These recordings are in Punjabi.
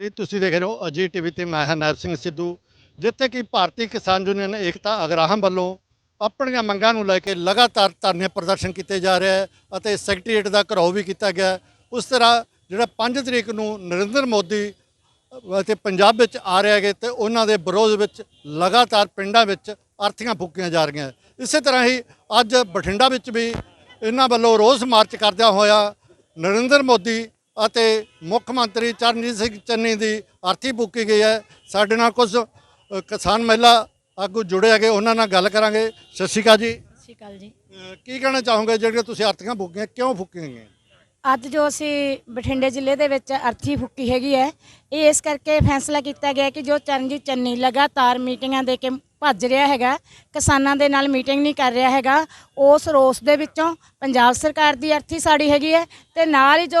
ਇਹ ਤੁਸੀਂ ਦੇਖ ਰਹੇ ਹੋ ਅਜੀ ਟੀਵੀ ਤੇ ਮੈਂ ਹਾਂ ਨੈਬ ਸਿੰਘ ਸਿੱਧੂ। ਜਿੱਥੇ ਕਿ ਭਾਰਤੀ ਕਿਸਾਨ ਯੂਨੀਅਨ ਏਕਤਾ ਅਗਰਾਹਾਂ ਵੱਲੋਂ ਆਪਣੀਆਂ ਮੰਗਾਂ ਨੂੰ ਲੈ ਕੇ ਲਗਾਤਾਰ ਧਰਨੇ ਪ੍ਰਦਰਸ਼ਨ ਕੀਤੇ ਜਾ ਰਹੇ ਹੈ ਅਤੇ ਸੈਕਟਰੀਏਟ ਦਾ ਘਰਾਓ ਵੀ ਕੀਤਾ ਗਿਆ ਉਸ ਤਰ੍ਹਾਂ ਜਿਹੜਾ 5 ਤਰੀਕ ਨੂੰ ਨਰਿੰਦਰ ਮੋਦੀ ਅਤੇ ਪੰਜਾਬ ਵਿੱਚ ਆ ਰਿਹਾ ਹੈਗੇ ਤੇ ਉਹਨਾਂ ਦੇ ਵਿਰੋਧ ਵਿੱਚ ਲਗਾਤਾਰ ਪਿੰਡਾਂ ਵਿੱਚ ਅਰਥੀਆਂ ਫੂਕੀਆਂ ਜਾ ਰਹੀਆਂ ਇਸੇ ਤਰ੍ਹਾਂ ਹੀ ਅੱਜ ਬਠਿੰਡਾ ਵਿੱਚ ਵੀ ਇਹਨਾਂ ਵੱਲੋਂ ਰੋਸ ਮਾਰਚ ਕਰਦਿਆਂ ਹੋਇਆ ਨਰਿੰਦਰ ਮੋਦੀ ਅਤੇ ਮੁੱਖ ਮੰਤਰੀ ਚਰਨਜੀਤ ਸਿੰਘ ਚੰਨੀ ਦੀ ਅਰਥੀ ਫੂਕੀ ਗਈ ਹੈ। ਸਾਡੇ ਨਾਲ ਕੁਝ ਕਿਸਾਨ ਮਹਿਲਾ ਆਗੂ ਜੁੜੇ ਹੈਗੇ ਉਹਨਾਂ ਨਾਲ ਗੱਲ ਕਰਾਂਗੇ। ਸਤਿ ਸ਼੍ਰੀ ਅਕਾਲ ਜੀ। ਸਤਿ ਸ਼੍ਰੀ ਅਕਾਲ ਜੀ। ਕੀ ਕਹਿਣਾ ਚਾਹੋਗੇ ਜਿਹੜੀਆਂ ਤੁਸੀਂ ਅਰਥੀਆਂ ਫੂਕੀਆਂ ਕਿਉਂ ਫੂਕੀਆਂ ਗਈਆਂ? ਅੱਜ ਜੋ ਅਸੀਂ ਬਠਿੰਡੇ ਜ਼ਿਲ੍ਹੇ ਦੇ ਵਿੱਚ ਅਰਥੀ ਫੁੱਕੀ ਹੈਗੀ ਹੈ ਇਹ ਇਸ ਕਰਕੇ ਫੈਸਲਾ ਕੀਤਾ ਗਿਆ ਕਿ ਜੋ ਚਰਨਜੀਤ ਚੰਨੀ ਲਗਾਤਾਰ ਮੀਟਿੰਗਾਂ ਦੇ ਕੇ ਭੱਜ ਰਿਹਾ ਹੈਗਾ ਕਿਸਾਨਾਂ ਦੇ ਨਾਲ ਮੀਟਿੰਗ ਨਹੀਂ ਕਰ ਰਿਹਾ ਹੈਗਾ ਉਸ ਰੋਸ ਦੇ ਵਿੱਚੋਂ ਪੰਜਾਬ ਸਰਕਾਰ ਦੀ ਅਰਥੀ ਸਾੜੀ ਹੈਗੀ ਹੈ ਤੇ ਨਾਲ ਹੀ ਜੋ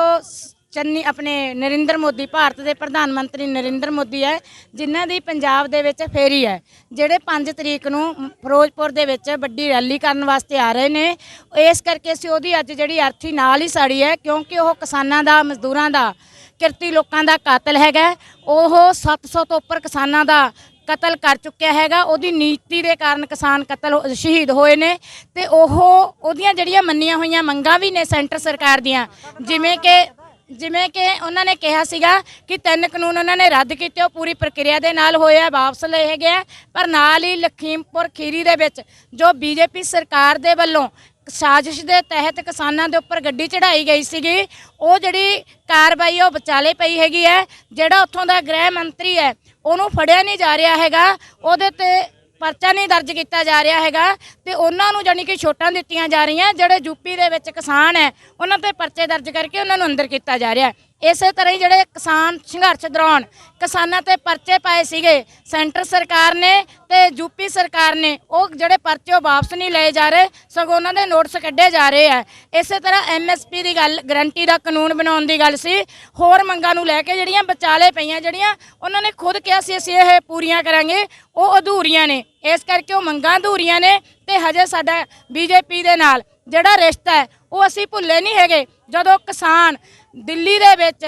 ਚੰਨੀ ਆਪਣੇ ਨਰਿੰਦਰ ਮੋਦੀ, ਭਾਰਤ ਦੇ ਪ੍ਰਧਾਨ ਮੰਤਰੀ ਨਰਿੰਦਰ ਮੋਦੀ ਹੈ, ਜਿਨ੍ਹਾਂ ਦੀ ਪੰਜਾਬ ਦੇ ਵਿੱਚ ਫੇਰੀ ਹੈ। ਜਿਹੜੇ 5 ਤਰੀਕ ਨੂੰ ਫਿਰੋਜ਼ਪੁਰ ਦੇ ਵਿੱਚ ਵੱਡੀ ਰੈਲੀ ਕਰਨ ਵਾਸਤੇ ਆ ਰਹੇ ਨੇ, ਇਸ ਕਰਕੇ ਅਸੀਂ ਉਹਦੀ ਅੱਜ ਜਿਹੜੀ ਅਰਥੀ ਨਾਲ ਹੀ ਸਾੜੀ ਹੈ, ਕਿਉਂਕਿ ਉਹ ਕਿਸਾਨਾਂ ਦਾ, ਮਜ਼ਦੂਰਾਂ ਦਾ, ਕਿਰਤੀ ਲੋਕਾਂ ਦਾ ਕਾਤਲ ਹੈਗਾ ਉਹ 700 ਤੋਂ ਉੱਪਰ ਕਿਸਾਨਾਂ ਦਾ ਕਤਲ ਕਰ ਚੁੱਕਿਆ ਹੈਗਾ। ਉਹਦੀ ਨੀਤੀ ਦੇ ਕਾਰਨ ਕਿਸਾਨ ਕਤਲ ਸ਼ਹੀਦ ਹੋਏ ਨੇ ਤੇ ਉਹ, ਉਹਦੀਆਂ ਜਿਹੜੀਆਂ ਮੰਨੀਆਂ ਹੋਈਆਂ ਮੰਗਾਂ ਵੀ ਨੇ ਸੈਂਟਰ ਸਰਕਾਰ ਦੀਆਂ, ਜਿਵੇਂ ਕਿ ਜਿਵੇਂ ਕਿ ਉਹਨਾਂ ਨੇ ਕਿਹਾ ਸੀਗਾ ਕਿ ਤਿੰਨ ਕਾਨੂੰਨ ਉਹਨਾਂ ਨੇ ਰੱਦ ਕੀਤੇ, ਉਹ ਪੂਰੀ ਪ੍ਰਕਿਰਿਆ ਦੇ ਨਾਲ ਹੋਇਆ ਵਾਪਸ ਲਏ ਗਏ ਪਰ ਨਾਲ ਹੀ ਲਖੀਮਪੁਰ ਖੀਰੀ ਦੇ ਵਿੱਚ ਜੋ ਬੀਜੇਪੀ ਸਰਕਾਰ ਦੇ ਵੱਲੋਂ ਸਾਜ਼ਿਸ਼ ਦੇ ਤਹਿਤ ਕਿਸਾਨਾਂ ਦੇ ਉੱਪਰ ਗੱਡੀ ਚੜਾਈ ਗਈ ਸੀਗੀ, ਉਹ ਜਿਹੜੀ ਕਾਰਵਾਈ ਉਹ ਵਿਚਾਲੇ ਪਈ ਹੈਗੀ ਹੈ, ਜਿਹੜਾ ਉੱਥੋਂ ਦਾ ਗ੍ਰਹਿ ਮੰਤਰੀ ਹੈ, ਉਹਨੂੰ ਫੜਿਆ ਨਹੀਂ ਜਾ ਰਿਹਾ ਹੈਗਾ। ਉਹਦੇ ਤੇ ਪਰਚਾ ਨਹੀਂ ਦਰਜ ਕੀਤਾ ਜਾ ਰਿਹਾ ਹੈਗਾ ਤੇ ਉਹਨਾਂ ਨੂੰ ਜਾਨੀ ਕਿ ਛੋਟਾਂ ਦਿੱਤੀਆਂ ਜਾ ਰਹੀਆਂ, ਜਿਹੜੇ ਯੂਪੀ ਦੇ ਵਿੱਚ ਕਿਸਾਨ ਹੈ, ਉਹਨਾਂ ਤੇ ਪਰਚੇ ਦਰਜ ਕਰਕੇ ਉਹਨਾਂ ਨੂੰ ਅੰਦਰ ਕੀਤਾ ਜਾ ਰਿਹਾ ਇਸੇ ਤਰ੍ਹਾਂ ਹੀ ਜਿਹੜੇ ਕਿਸਾਨ ਸੰਘਰਸ਼ ਦੌਰਾਨ ਕਿਸਾਨਾਂ ਤੇ ਪਰਚੇ ਪਾਏ ਸੀਗੇ, ਸੈਂਟਰ ਸਰਕਾਰ ਨੇ ਤੇ ਯੂਪੀ ਸਰਕਾਰ ਨੇ, ਉਹ ਜਿਹੜੇ ਪਰਚੇ ਉਹ ਵਾਪਸ ਨਹੀਂ ਲਏ ਜਾ ਰਹੇ, ਸਗੋਂ ਉਹਨਾਂ ਦੇ ਨੋਟਿਸ ਕੱਢੇ ਜਾ ਰਹੇ ਆ। ਇਸੇ ਤਰ੍ਹਾਂ ਐਮਐਸਪੀ ਦੀ ਗੱਲ, ਗਰੰਟੀ ਦਾ ਕਾਨੂੰਨ ਬਣਾਉਣ ਦੀ ਗੱਲ ਸੀ, ਹੋਰ ਮੰਗਾਂ ਨੂੰ ਲੈ ਕੇ ਜਿਹੜੀਆਂ ਵਿਚਾਲੇ ਪਈਆਂ, ਜਿਹੜੀਆਂ ਉਹਨਾਂ ਨੇ ਖੁਦ ਕਿਹਾ ਸੀ, ਅਸੀਂ ਇਹ ਪੂਰੀਆਂ ਕਰਾਂਗੇ, ਉਹ ਅਧੂਰੀਆਂ ਨੇ। ਇਸ ਕਰਕੇ ਉਹ ਮੰਗਾਂ ਅਧੂਰੀਆਂ ਨੇ ਤੇ ਹਜੇ ਸਾਡਾ ਬੀਜੇਪੀ ਦੇ ਨਾਲ ਜਿਹੜਾ ਰਿਸ਼ਤਾ ਹੈ, ਉਹ ਅਸੀਂ ਭੁੱਲੇ ਨਹੀਂ ਹੈਗੇ। ਜਦੋਂ ਕਿਸਾਨ ਦਿੱਲੀ ਦੇ ਵਿੱਚ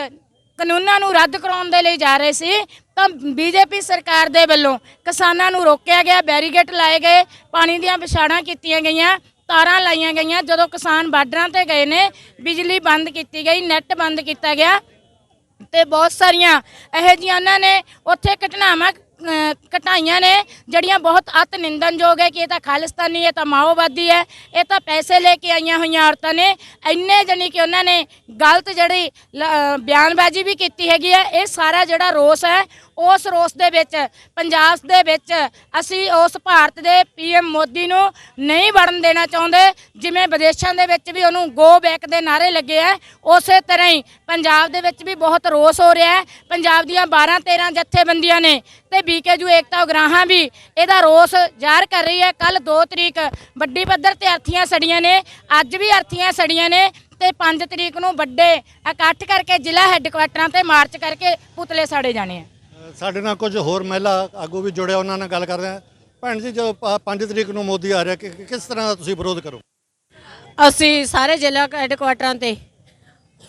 ਕਾਨੂੰਨਾਂ ਨੂੰ ਰੱਦ ਕਰਾਉਣ ਦੇ ਲਈ ਜਾ ਰਹੇ ਸੀ, ਤਾਂ ਬੀਜੇਪੀ ਸਰਕਾਰ ਦੇ ਵੱਲੋਂ ਕਿਸਾਨਾਂ ਨੂੰ ਰੋਕਿਆ ਗਿਆ, ਬੈਰੀਗੇਟ ਲਾਏ ਗਏ, ਪਾਣੀ ਦੀਆਂ ਵਿਛਾੜਾਂ ਕੀਤੀਆਂ ਗਈਆਂ, ਤਾਰਾਂ ਲਾਈਆਂ ਗਈਆਂ। ਜਦੋਂ ਕਿਸਾਨ ਬਾਰਡਰਾਂ ਤੇ ਗਏ ਨੇ, ਬਿਜਲੀ ਬੰਦ ਕੀਤੀ ਗਈ, ਨੈੱਟ ਬੰਦ ਕੀਤਾ ਗਿਆ ਤੇ ਬਹੁਤ ਸਾਰੀਆਂ ਇਹੋ ਜਿਹੀਆਂ ਉਹਨਾਂ ਨੇ ਉੱਥੇ ਘਟਨਾਵਾਂ ਘਟਾਈਆਂ ਨੇ, ਜਿਹੜੀਆਂ ਬਹੁਤ ਅਤ ਨਿੰਦਨਯੋਗ ਹੈ ਕਿ ਇਹ ਤਾਂ ਖਾਲਿਸਤਾਨੀ ਇਹ ਤਾਂ ਮਾਓਵਾਦੀ ਹੈ, ਇਹ ਤਾਂ ਪੈਸੇ ਲੈ ਕੇ ਆਈਆਂ ਹੋਈਆਂ ਔਰਤਾਂ ਨੇ। ਇੰਨੇ ਜਾਣੀ ਕਿ ਉਹਨਾਂ ਨੇ ਗਲਤ ਜਿਹੜੀ ਲ- ਬਿਆਨਬਾਜ਼ੀ ਵੀ ਕੀਤੀ ਹੈਗੀ ਹੈ, ਇਹ ਸਾਰਾ ਜਿਹੜਾ ਰੋਸ ਹੈ, ਉਸ ਰੋਸ ਦੇ ਵਿੱਚ, ਪੰਜਾਬ ਦੇ ਵਿੱਚ ਅਸੀਂ ਉਸ ਭਾਰਤ ਦੇ ਪੀਐਮ ਮੋਦੀ ਨੂੰ ਨਹੀਂ ਵੜਨ ਦੇਣਾ ਚਾਹੁੰਦੇ, ਜਿਵੇਂ ਵਿਦੇਸ਼ਾਂ ਦੇ ਵਿੱਚ ਵੀ ਉਹਨੂੰ ਗੋ ਬੈਕ ਦੇ ਨਾਰੇ ਲੱਗੇ ਆ ਉਸੇ ਤਰ੍ਹਾਂ ਹੀ ਪੰਜਾਬ ਦੇ ਵਿੱਚ ਵੀ ਬਹੁਤ ਰੋਸ ਹੋ ਰਿਹਾ ਹੈ, ਪੰਜਾਬ ਦੀਆਂ 12 13 ਜਥੇਬੰਦੀਆਂ ਨੇ, ਤੇ ਬੀਕੇਯੂ ਏਕਤਾ ਉਗਰਾਹਾਂ ਵੀ। ਇਹਦਾ ਰੋਸ ਜ਼ਾਹਰ ਕਰ ਰਹੀ ਹੈ। ਕੱਲ 2 ਤਰੀਕ ਵੱਡੀ ਪੱਧਰ ਤੇ ਅਰਥੀਆਂ ਸੜੀਆਂ ਨੇ। ਅੱਜ ਵੀ ਅਰਥੀਆਂ ਸੜੀਆਂ ਨੇ ਤੇ 5 ਤਰੀਕ ਨੂੰ ਵੱਡੇ ਇਕੱਠ ਕਰਕੇ ਜ਼ਿਲ੍ਹਾ ਹੈੱਡਕੁਆਟਰਾਂ ਤੇ ਮਾਰਚ ਕਰਕੇ ਪੁਤਲੇ ਸਾੜੇ ਜਾਣੇ ਆ। ਸਾਡੇ ਨਾਲ ਕੁਝ ਹੋਰ ਮਹਿਲਾ ਆਗੂ ਵੀ ਜੁੜੇ ਉਹਨਾਂ ਨਾਲ ਗੱਲ ਕਰਦੇ ਹਾਂ। ਭੈਣ ਜੀ ਜੋ 5 ਤਰੀਕ ਨੂੰ ਮੋਦੀ ਆ ਰਿਹਾ ਕਿ ਕਿ- ਕਿਸ ਤਰ੍ਹਾਂ ਦਾ ਤੁਸੀਂ ਵਿਰੋਧ ਕਰੋ? ਅਸੀਂ ਸਾਰੇ ਜ਼ਿਲ੍ਹਾ ਹੈੱਡਕੁਆਟਰਾਂ ਤੇ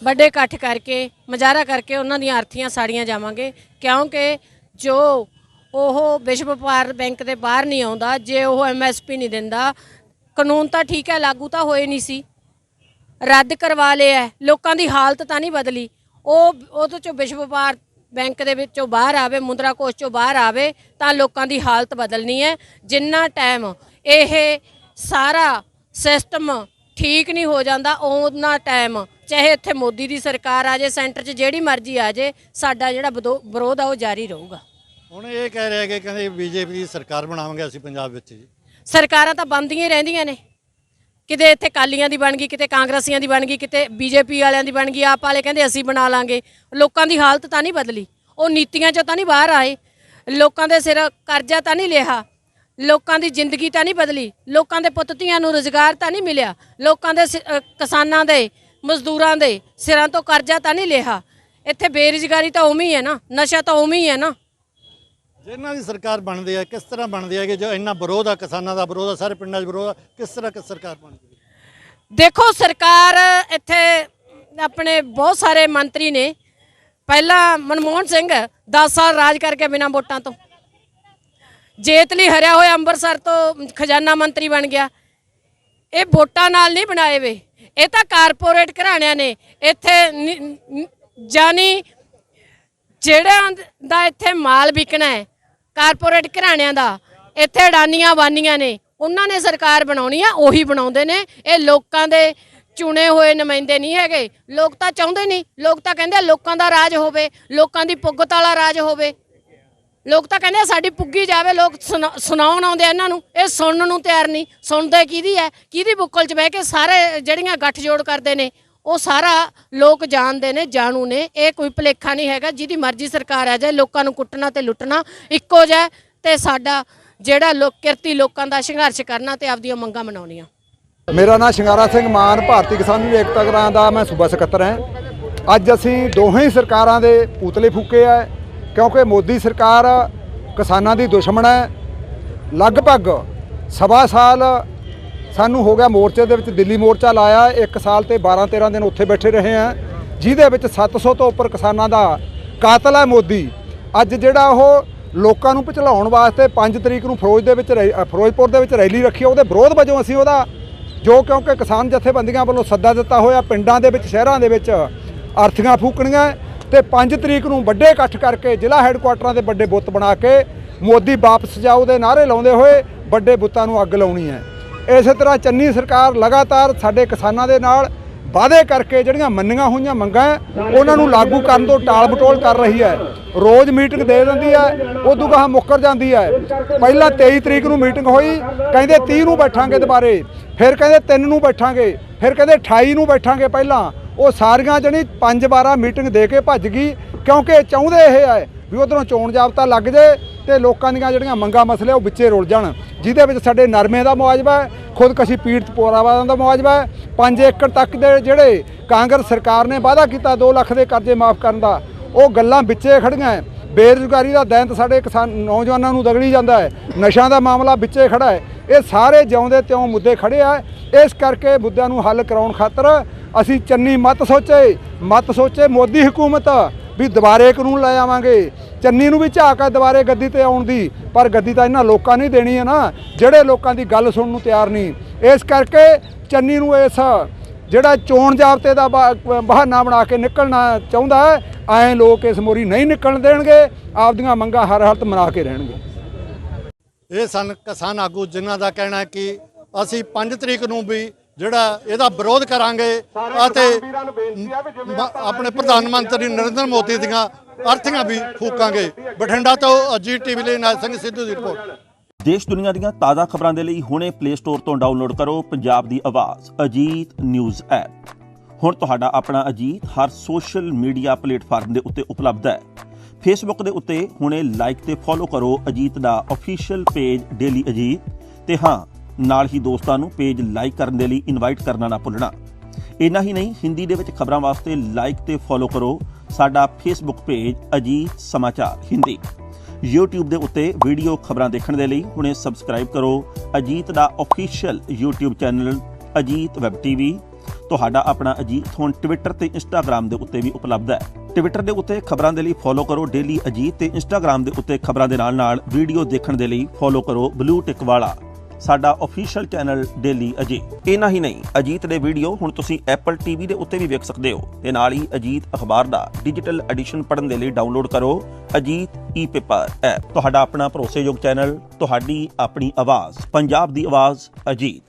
ਵੱਡੇ ਇਕੱਠ ਕਰਕੇ ਮਜ਼ਾਰਾ ਕਰਕੇ ਉਹਨਾਂ ਦੀਆਂ ਅਰਥੀਆਂ ਸਾੜੀਆਂ ਜਾਵਾਂਗੇ। ਕਿਉਂਕਿ ਜੋ ਉਹ ਵਿਸ਼ਵ ਵਪਾਰ ਬੈਂਕ ਦੇ ਬਾਹਰ ਨਹੀਂ ਆਉਂਦਾ, ਜੇ ਉਹ ਐਮਐਸਪੀ ਨਹੀਂ ਦਿੰਦਾ, ਕਾਨੂੰਨ ਤਾਂ ਠੀਕ ਹੈ, ਲਾਗੂ ਤਾਂ ਹੋਏ ਨਹੀਂ ਸੀ। ਰੱਦ ਕਰਵਾ ਲਿਆ ਹੈ। ਲੋਕਾਂ ਦੀ ਹਾਲਤ ਤਾਂ ਨਹੀਂ ਬਦਲੀ। ਉਹ, ਉਹਦੇ ਚੋਂ ਵਿਸ਼ਵ ਵਪਾਰ ਬੈਂਕ ਦੇ ਵਿੱਚੋਂ ਬਾਹਰ ਆਵੇ, ਮੁੰਦਰਾ ਕੋਸ਼ ਚੋਂ ਬਾਹਰ ਆਵੇ, ਤਾਂ ਲੋਕਾਂ ਦੀ ਹਾਲਤ ਬਦਲਣੀ ਹੈ। ਜਿੰਨਾ ਟਾਈਮ ਇਹ ਸਾਰਾ ਸਿਸਟਮ ਠੀਕ ਨਹੀਂ ਹੋ ਜਾਂਦਾ ਉਹਨਾਂ ਟਾਈਮ ਚਾਹੇ ਇੱਥੇ ਮੋਦੀ ਦੀ ਸਰਕਾਰ ਆ ਜੇ ਸੈਂਟਰ 'ਚ ਜਿਹੜੀ ਮਰਜ਼ੀ ਆ ਜੇ ਸਾਡਾ ਜਿਹੜਾ ਵਿਦੋ- ਵਿਰੋਧ ਆ, ਉਹ ਜਾਰੀ ਰਹੂਗਾ। ਹੁਣ ਇਹ ਕਹਿ ਰਹੇ ਕਿ ਕਹਿੰਦੇ ਬੀਜੇਪੀ ਦੀ ਸਰਕਾਰ ਬਣਾਵਾਂਗੇ ਅਸੀਂ ਪੰਜਾਬ ਵਿੱਚ ਜੀ। ਸਰਕਾਰਾਂ ਤਾਂ ਬਣਦੀਆਂ ਹੀ ਰਹਿੰਦੀਆਂ ਨੇ। ਕਿਤੇ ਇੱਥੇ ਕਾਲੀਆਂ ਦੀ ਬਣ ਗਈ, ਕਿਤੇ ਕਾਂਗਰਸੀਆਂ ਦੀ ਬਣ ਗਈ, ਕਿਤੇ ਬੀਜੇਪੀ ਵਾਲਿਆਂ ਦੀ ਬਣ ਗਈ, ਆਪ ਵਾਲੇ ਕਹਿੰਦੇ ਅਸੀਂ ਬਣਾ ਲਾਂਗੇ। ਲੋਕਾਂ ਦੀ ਹਾਲਤ ਤਾਂ ਨਹੀਂ ਬਦਲੀ। ਉਹ ਨੀਤੀਆਂ 'ਚੋਂ ਤਾਂ ਨਹੀਂ ਬਾਹਰ ਆਏ। ਲੋਕਾਂ ਦੇ ਸਿਰ ਕਰਜ਼ਾ ਤਾਂ ਨਹੀਂ ਲਿਆ। ਲੋਕਾਂ ਦੀ ਜ਼ਿੰਦਗੀ ਤਾਂ ਨਹੀਂ ਬਦਲੀ। ਲੋਕਾਂ ਦੇ ਪੁੱਤ ਧੀਆਂ ਨੂੰ ਰੋਜ਼ਗਾਰ ਤਾਂ ਨਹੀਂ ਮਿਲਿਆ। ਲੋਕਾਂ ਦੇ ਸਿ- ਕਿਸਾਨਾਂ ਦੇ, ਮਜ਼ਦੂਰਾਂ ਦੇ ਸਿਰਾਂ ਤੋਂ ਕਰਜ਼ਾ ਤਾਂ ਨਹੀਂ ਲਿਆ। ਇੱਥੇ ਬੇਰੁਜ਼ਗਾਰੀ ਤਾਂ ਉਵੇਂ ਹੀ ਹੈ ਨਾ। ਨਸ਼ਾ ਤਾਂ ਉਵੇਂ ਹੀ ਹੈ ਨਾ। ਜਿਨ੍ਹਾਂ ਦੀ ਸਰਕਾਰ ਬਣਦੀ ਹੈ, ਕਿਸ ਤਰ੍ਹਾਂ ਬਣਦੀ ਹੈ ਕਿ ਜੋ ਇੰਨਾ ਵਿਰੋਧ ਆ ਕਿਸਾਨਾਂ ਦਾ, ਵਿਰੋਧ ਆ ਸਾਰੇ ਪਿੰਡਾਂ 'ਚ ਵਿਰੋਧ ਆ, ਕਿਸ ਤਰ੍ਹਾਂ ਕਿ ਸਰਕਾਰ ਬਣਦੀ ਹੈ? ਦੇਖੋ, ਸਰਕਾਰ ਇੱਥੇ ਆਪਣੇ ਬਹੁਤ ਸਾਰੇ ਮੰਤਰੀ ਨੇ। ਪਹਿਲਾਂ ਮਨਮੋਹਨ ਸਿੰਘ 10 ਸਾਲ ਰਾਜ ਕਰਕੇ ਬਿਨਾਂ ਵੋਟਾਂ ਤੋਂ। ਜੇਤਲੀ ਹਰਿਆ ਹੋਇਆ ਅੰਮ੍ਰਿਤਸਰ ਤੋਂ ਖਜ਼ਾਨਾ ਮੰਤਰੀ ਬਣ ਗਿਆ। ਇਹ ਵੋਟਾਂ ਨਾਲ ਨਹੀਂ ਬਣਾਏ ਵੇ। ਇਹ ਤਾਂ ਕਾਰਪੋਰੇਟ ਘਰਾਣਿਆਂ ਨੇ। ਇੱਥੇ ਨੀ- ਨ- ਜਾਨੀ ਜਿਹੜਾ ਦਾ ਇੱਥੇ ਮਾਲ ਵਿਕਣਾ ਹੈ ਕਾਰਪੋਰੇਟ ਘਰਾਣਿਆਂ ਦਾ। ਇੱਥੇ ਅਡਾਨੀਆਂ ਵਾਨੀਆਂ ਨੇ। ਉਹਨਾਂ ਨੇ ਸਰਕਾਰ ਬਣਾਉਣੀ ਆ, ਉਹੀ ਬਣਾਉਂਦੇ ਨੇ। ਇਹ ਲੋਕਾਂ ਦੇ ਚੁਣੇ ਹੋਏ ਨੁਮਾਇੰਦੇ ਨਹੀਂ ਹੈਗੇ। ਲੋਕ ਤਾਂ ਚਾਹੁੰਦੇ ਨਹੀਂ। ਲੋਕ ਤਾਂ ਕਹਿੰਦੇ ਆ ਲੋਕਾਂ ਦਾ ਰਾਜ ਹੋਵੇ, ਲੋਕਾਂ ਦੀ ਪੁੱਗਤ ਵਾਲਾ ਰਾਜ ਹੋਵੇ। ਲੋਕ ਤਾਂ ਕਹਿੰਦੇ ਆ ਸਾਡੀ ਪੁੱਗੀ ਜਾਵੇ। ਲੋਕ ਸੁਣਾ- ਸੁਣਾਉਣ ਆਉਂਦੇ ਆ ਇਹਨਾਂ ਨੂੰ। ਇਹ ਸੁਣਨ ਨੂੰ ਤਿਆਰ ਨਹੀਂ। ਸੁਣਦੇ ਕਿਹਦੀ ਹੈ? ਕਿਹਦੀ ਬੁੱਕਲ 'ਚ ਬਹਿ ਕੇ ਸਾਰੇ ਜਿਹੜੀਆਂ ਗੱਠਜੋੜ ਕਰਦੇ ਨੇ? ਉਹ ਸਾਰਾ ਲੋਕ ਜਾਣਦੇ ਨੇ, ਜਾਣੂ ਨੇ। ਇਹ ਕੋਈ ਭਲੇਖਾ ਨਹੀਂ ਹੈਗਾ। ਜਿਹਦੀ ਮਰਜ਼ੀ ਸਰਕਾਰ ਆ ਜਾਏ, ਲੋਕਾਂ ਨੂੰ ਕੁੱਟਣਾ ਤੇ ਲੁੱਟਣਾ ਇੱਕੋ ਜਿਹਾ ਤੇ ਸਾਡਾ ਜਿਹੜਾ ਲੋਕ, ਕਿਰਤੀ ਲੋਕਾਂ ਦਾ ਸੰਘਰਸ਼ ਕਰਨਾ ਤੇ ਆਪਦੀਆਂ ਮੰਗਾਂ ਮਨਾਉਣੀਆਂ। ਮੇਰਾ ਨਾਮ ਸ਼ਿੰਗਾਰਾ ਸਿੰਘ ਮਾਨ, ਭਾਰਤੀ ਕਿਸਾਨ ਯੂਨੀਅਨ ਏਕਤਾ ਗਰਾਂ ਦਾ ਮੈਂ ਸੂਬਾ ਸਕੱਤਰ ਹਾਂ। ਅੱਜ ਅਸੀਂ ਦੋਹੇ ਹੀ ਸਰਕਾਰਾਂ ਦੇ ਪੁਤਲੇ ਫੂਕੇ ਆ, ਕਿਉਂਕਿ ਮੋਦੀ ਸਰਕਾਰ ਕਿਸਾਨਾਂ ਦੀ ਦੁਸ਼ਮਣ ਹੈ। ਲਗਭਗ ਸਵਾ ਸਾਲ ਸਾਨੂੰ ਹੋ ਗਿਆ ਮੋਰਚੇ ਦੇ ਵਿੱਚ ਦਿੱਲੀ ਮੋਰਚਾ ਲਾਇਆ, ਇੱਕ ਸਾਲ ਤੇ 12 13 ਦਿਨ ਉੱਥੇ ਬੈਠੇ ਰਹੇ ਆ ਜਿਹਦੇ ਵਿੱਚ 700 ਤੋਂ ਉੱਪਰ ਕਿਸਾਨਾਂ ਦਾ ਕਾਤਲ ਹੈ ਮੋਦੀ। ਅੱਜ ਜਿਹੜਾ ਉਹ ਲੋਕਾਂ ਨੂੰ ਭਚਲਾਉਣ ਵਾਸਤੇ 5 ਤਰੀਕ ਨੂੰ ਫਿਰੋਜ਼ ਦੇ ਵਿੱਚ ਰੈ- ਫਿਰੋਜ਼ਪੁਰ ਦੇ ਵਿੱਚ ਰੈਲੀ ਰੱਖੀ ਉਹਦੇ ਵਿਰੋਧ ਵਜੋਂ ਅਸੀਂ ਉਹਦਾ ਜੋ ਕਿਉਂਕਿ ਕਿਸਾਨ ਜਥੇਬੰਦੀਆਂ ਵੱਲੋਂ ਸੱਦਾ ਦਿੱਤਾ ਹੋਇਆ, ਪਿੰਡਾਂ ਦੇ ਵਿੱਚ, ਸ਼ਹਿਰਾਂ ਦੇ ਵਿੱਚ ਅਰਥੀਆਂ ਫੂਕਣੀਆਂ ਤੇ 5 ਤਰੀਕ ਨੂੰ ਵੱਡੇ ਇਕੱਠ ਕਰਕੇ ਜ਼ਿਲ੍ਹਾ ਹੈੱਡਕੁਆਟਰਾਂ ਦੇ ਵੱਡੇ ਬੁੱਤ ਬਣਾ ਕੇ ਮੋਦੀ ਵਾਪਸ ਜਾਓ ਦੇ ਨਾਅਰੇ ਲਾਉਂਦੇ ਹੋਏ ਵੱਡੇ ਬੁੱਤਾਂ ਨੂੰ ਅੱਗ ਲਾਉਣੀ ਹੈ। ਇਸੇ ਤਰ੍ਹਾਂ ਚੰਨੀ ਸਰਕਾਰ ਲਗਾਤਾਰ ਸਾਡੇ ਕਿਸਾਨਾਂ ਦੇ ਨਾਲ ਵਾਅਦੇ ਕਰਕੇ ਜਿਹੜੀਆਂ ਮੰਨੀਆਂ ਹੋਈਆਂ ਮੰਗਾਂ ਉਹਨਾਂ ਨੂੰ ਲਾਗੂ ਕਰਨ ਤੋਂ ਟਾਲ ਬਟੋਲ ਕਰ ਰਹੀ ਹੈ। ਰੋਜ਼ ਮੀਟਿੰਗ ਦੇ ਦਿੰਦੀ ਹੈ ਉਦੋਂ ਗਾਹ ਮੁੱਕਰ ਜਾਂਦੀ ਹੈ। ਪਹਿਲਾਂ 23 ਤਰੀਕ ਨੂੰ ਮੀਟਿੰਗ ਹੋਈ, ਕਹਿੰਦੇ 30 ਨੂੰ ਬੈਠਾਂਗੇ ਦੁਬਾਰੇ, ਫਿਰ ਕਹਿੰਦੇ 3 ਨੂੰ ਬੈਠਾਂਗੇ, ਫਿਰ ਕਹਿੰਦੇ 28 ਨੂੰ ਬੈਠਾਂਗੇ ਪਹਿਲਾਂ। ਉਹ ਸਾਰੀਆਂ ਜਣੀ 5-12 ਮੀਟਿੰਗ ਦੇ ਕੇ ਭੱਜ ਗਈ, ਕਿਉਂਕਿ ਇਹ ਚਾਹੁੰਦੇ ਇਹ ਹੈ ਵੀ ਉਧਰੋਂ ਚੋਣ ਜਾਬਤਾ ਲੱਗ ਜੇ ਤੇ ਲੋਕਾਂ ਦੀਆਂ ਜਿਹੜੀਆਂ ਮੰਗਾਂ ਮਸਲੇ ਉਹ ਵਿੱਚੇ ਰੁਲ ਜਾਣ। ਜਿਹਦੇ ਵਿੱਚ ਸਾਡੇ ਨਰਮੇ ਦਾ ਮੁਆਵਜ਼ਾ ਹੈ, ਖੁਦਕਸ਼ੀ ਪੀੜਤ ਪਰਿਵਾਰਾਂ ਦਾ ਮੁਆਵਜ਼ਾ ਹੈ 5 ਏਕੜ ਤੱਕ ਦੇ ਜਿਹੜੇ ਕਾਂਗਰਸ ਸਰਕਾਰ ਨੇ ਵਾਅਦਾ ਕੀਤਾ 2 ਲੱਖ ਦੇ ਕਰਜ਼ੇ ਮਾਫ ਕਰਨ ਦਾ, ਉਹ ਗੱਲਾਂ ਵਿੱਚੇ ਖੜੀਆਂ ਹੈ। ਬੇਰੁਜ਼ਗਾਰੀ ਦਾ ਦੈਂਤ ਸਾਡੇ ਕਿਸਾਨ ਨੌਜਵਾਨਾਂ ਨੂੰ ਦਗੜੀ ਜਾਂਦਾ ਹੈ। ਨਸ਼ਿਆਂ ਦਾ ਮਾਮਲਾ ਵਿੱਚੇ ਖੜਾ ਹੈ। ਇਹ ਸਾਰੇ ਜਿਉਂਦੇ ਤਿਉਂ ਮੁੱਦੇ ਖੜੇ ਆ। ਇਸ ਕਰਕੇ ਮੁੱਦਿਆਂ ਨੂੰ ਹੱਲ ਕਰਾਉਣ ਖਾਤਰ ਅਸੀਂ ਚੰਨੀ ਮਤ ਸੋਚੇ। ਮਤ ਸੋਚੇ ਮੋਦੀ ਹਕੂਮਤ ਵੀ ਦੁਬਾਰੇ ਕਾਨੂੰਨ ਲੈ ਆਵਾਂਗੇ। ਚੰਨੀ ਨੂੰ ਵੀ ਝਾਕ ਹੈ ਦੁਬਾਰੇ ਗੱਦੀ ਤੇ ਆਉਣ ਦੀ, ਪਰ ਗੱਦੀ ਤਾਂ ਇਹਨਾਂ ਲੋਕਾਂ ਨਹੀਂ ਦੇਣੀ ਹੈ ਨਾ, ਜਿਹੜੇ ਲੋਕਾਂ ਦੀ ਗੱਲ ਸੁਣਨ ਨੂੰ ਤਿਆਰ ਨਹੀਂ। ਇਸ ਕਰਕੇ ਚੰਨੀ ਨੂੰ ਇਸ ਜਿਹੜਾ ਚੋਣ ਜਾਬਤੇ ਦਾ ਬਹਾਨਾ ਬਣਾ ਕੇ ਨਿਕਲਣਾ ਚਾਹੁੰਦਾ ਹੈ, ਐਂ ਲੋਕ ਇਸ ਮੋਰੀ ਨਹੀਂ ਨਿਕਲਣ ਦੇਣਗੇ, ਆਪਦੀਆਂ ਮੰਗਾਂ ਹਰ ਹਾਲਤ ਮਨਾ ਕੇ ਰਹਿਣਗੇ। ਇਹ ਸਨ ਕਿਸਾਨ ਆਗੂ ਜਿਨ੍ਹਾਂ ਦਾ ਕਹਿਣਾ ਕਿ ਅਸੀਂ 5 ਤਰੀਕ ਨੂੰ ਵੀ ਜਿਹੜਾ ਇਹਦਾ ਵਿਰੋਧ ਕਰਾਂਗੇ ਅਤੇ ਆਪਣੇ ਪ੍ਰਧਾਨ ਮੰਤਰੀ ਨਰਿੰਦਰ ਮੋਦੀ ਦੀਆਂ ਅਰਥੀਆਂ ਵੀ ਫੂਕਾਂਗੇ। ਬਠਿੰਡਾ ਤੋਂ ਅਜੀਤ ਟੀਵੀ ਲਈ ਨਾਲ ਸਿੰਘ ਸਿੱਧੂ ਦੀ ਰਿਪੋਰਟ। ਦੇਸ਼ ਦੁਨੀਆ ਦੀਆਂ ਤਾਜ਼ਾ ਖਬਰਾਂ ਦੇ ਲਈ ਹੁਣੇ ਪਲੇ ਸਟੋਰ ਤੋਂ ਡਾਊਨਲੋਡ ਕਰੋ ਪੰਜਾਬ ਦੀ ਆਵਾਜ਼ ਅਜੀਤ ਨਿਊਜ਼ ਐਪ। ਹੁਣ ਤੁਹਾਡਾ ਆਪਣਾ ਅਜੀਤ ਹਰ ਸੋਸ਼ਲ ਮੀਡੀਆ ਪਲੇਟਫਾਰਮ ਦੇ ਉੱਤੇ ਉਪਲਬਧ ਹੈ। ਫੇਸਬੁੱਕ ਦੇ ਉੱਤੇ ਹੁਣੇ ਲਾਈਕ ਤੇ ਫੋਲੋ ਕਰੋ ਅਜੀਤ ਦਾ ਅਫੀਸ਼ੀਅਲ ਪੇਜ ਡੇਲੀ ਅਜੀਤ ਤੇ ਹਾਂ ਨਾਲ ਹੀ ਦੋਸਤਾਂ ਨੂੰ ਪੇਜ ਲਾਈਕ ਕਰਨ ਦੇ ਲਈ ਇਨਵਾਈਟ ਕਰਨਾ ਨਾ ਭੁੱਲਣਾ। ਇੰਨਾ ਹੀ ਨਹੀਂ, ਹਿੰਦੀ ਦੇ ਵਿੱਚ ਖਬਰਾਂ ਵਾਸਤੇ ਲਾਈਕ ਤੇ ਫੋਲੋ ਕਰੋ। ਸਾਡਾ ਫੇਸਬੁੱਕ ਪੇਜ ਅਜੀਤ ਸਮਾਚਾਰ, ਹਿੰਦੀ। YouTube ਦੇ ਉੱਤੇ ਵੀਡੀਓ ਖਬਰਾਂ ਦੇਖਣ ਦੇ ਲਈ ਹੁਣੇ ਸਬਸਕ੍ਰਾਈਬ ਕਰੋ। ਅਜੀਤ ਦਾ official YouTube channel Ajit web TV ਤੁਹਾਡਾ ਆਪਣਾ ਅਜੀਤ ਹੁਣ ਟਵਿੱਟਰ ਤੇ ਇੰਸਟਾਗ੍ਰam ਦੇ ਉੱਤੇ ਵੀ ਉਪਲਬਧ ਹੈ। ਟਵਿੱਟਰ ਦੇ ਉੱਤੇ ਖਬਰਾਂ ਦੇ ਲਈ ਫੋਲੋ ਕਰੋ ਡੇਲੀ ਅਜੀਤ ਤੇ ਇੰਸਟਾਗ੍ਰam ਦੇ ਉੱਤੇ ਖਬਰਾਂ ਦੇ ਨਾਲ ਨਾਲ ਵੀਡੀਓ ਦੇਖਣ ਦੇ ਲਈ ਫੋਲੋ ਕਰੋ ਬਲੂ ਟਿਕ ਵਾਲਾ। ਸਾਡਾ ਅਫੀਸ਼ੀਅਲ ਚੈਨਲ ਡੇਲੀ ਅਜੀਤ ਇਹਨਾਂ ਹੀ ਨਹੀਂ, ਅਜੀਤ ਦੇ ਵੀਡੀਓ ਹੁਣ ਤੁਸੀਂ ਐਪਲ ਟੀਵੀ ਦੇ ਉੱਤੇ ਵੀ ਵੇਖ ਸਕਦੇ ਹੋ। ਤੇ ਨਾਲ ਹੀ ਅਜੀਤ ਅਖਬਾਰ ਦਾ ਡਿਜੀਟਲ ਐਡੀਸ਼ਨ ਪੜ੍ਹਨ ਦੇ ਲਈ ਡਾਊਨਲੋਡ ਕਰੋ ਅਜੀਤ ਈ-ਪੇਪਰ ਐਪ ਤੁਹਾਡਾ ਆਪਣਾ ਭਰੋਸੇਯੋਗ ਚੈਨਲ ਤੁਹਾਡੀ ਆਪਣੀ ਆਵਾਜ਼। ਪੰਜਾਬ ਦੀ ਆਵਾਜ਼, ਅਜੀਤ।